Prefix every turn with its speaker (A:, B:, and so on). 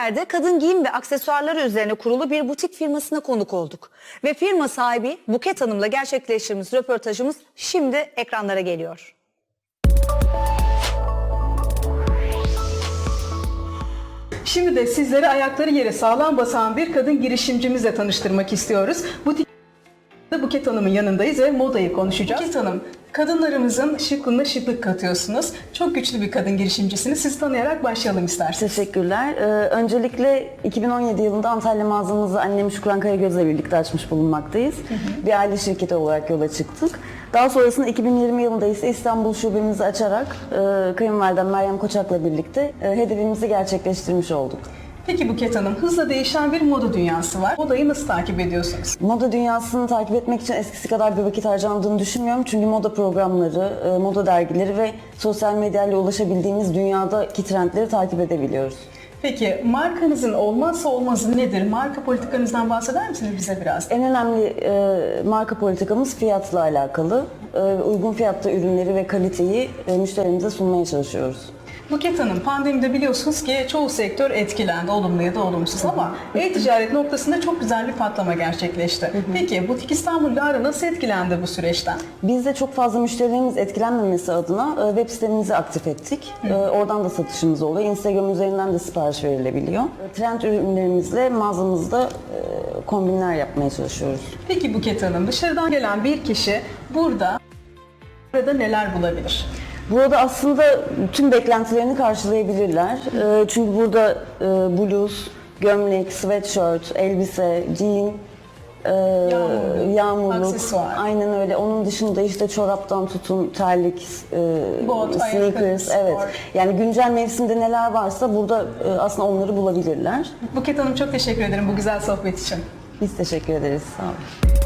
A: Sarıyer'de kadın giyim ve aksesuarları üzerine kurulu bir butik firmasına konuk olduk. Ve firma sahibi Buket Hanım'la gerçekleştirdiğimiz röportajımız şimdi ekranlara geliyor.
B: Şimdi de sizleri ayakları yere sağlam basan bir kadın girişimcimizle tanıştırmak istiyoruz. Butik Buket Hanım'ın yanındayız ve modayı konuşacağız. Buket Hanım, kadınlarımızın şıklığına şıklık katıyorsunuz. Çok güçlü bir kadın girişimcisiniz. Sizi tanıyarak başlayalım isterseniz.
C: Teşekkürler. Ee, öncelikle 2017 yılında Antalya mağazamızı annem Şükran Karagöz'le birlikte açmış bulunmaktayız. Bir aile şirketi olarak yola çıktık. Daha sonrasında 2020 yılında ise İstanbul şubemizi açarak e, kayınvalidem Meryem Koçak'la birlikte e, hedefimizi gerçekleştirmiş olduk.
B: Peki Buket Hanım, hızla değişen bir moda dünyası var. Modayı nasıl takip ediyorsunuz?
C: Moda dünyasını takip etmek için eskisi kadar bir vakit harcandığını düşünmüyorum. Çünkü moda programları, e, moda dergileri ve sosyal medyayla ulaşabildiğimiz dünyadaki trendleri takip edebiliyoruz.
B: Peki markanızın olmazsa olmazı nedir? Marka politikanızdan bahseder misiniz bize biraz?
C: En önemli e, marka politikamız fiyatla alakalı. E, uygun fiyatta ürünleri ve kaliteyi e, müşterimize sunmaya çalışıyoruz.
B: Buket Hanım, pandemide biliyorsunuz ki çoğu sektör etkilendi, olumlu ya da olumsuz ama e-ticaret noktasında çok güzel bir patlama gerçekleşti. Peki Butik İstanbul Lara nasıl etkilendi bu süreçten?
C: Biz de çok fazla müşterilerimiz etkilenmemesi adına e, web sitemizi aktif ettik. E, oradan da satışımız oluyor. Instagram üzerinden de sipariş verilebiliyor. E, Trend ürünlerimizle mağazamızda e, kombinler yapmaya çalışıyoruz.
B: Peki Buket Hanım, dışarıdan gelen bir kişi burada burada neler bulabilir?
C: Burada aslında tüm beklentilerini karşılayabilirler. E, Çünkü burada e, bluz, gömlek, sweatshirt, elbise, jean, e,
B: Yağmurluk,
C: yağmurluk,
B: aksesuar.
C: aynen öyle. Onun dışında işte çoraptan tutun, terlik, e,
B: Bot,
C: sneakers,
B: ayakkabı,
C: evet.
B: spor.
C: Yani güncel mevsimde neler varsa burada e, aslında onları bulabilirler.
B: Buket Hanım çok teşekkür ederim bu güzel sohbet için.
C: Biz teşekkür ederiz. Sağ olun.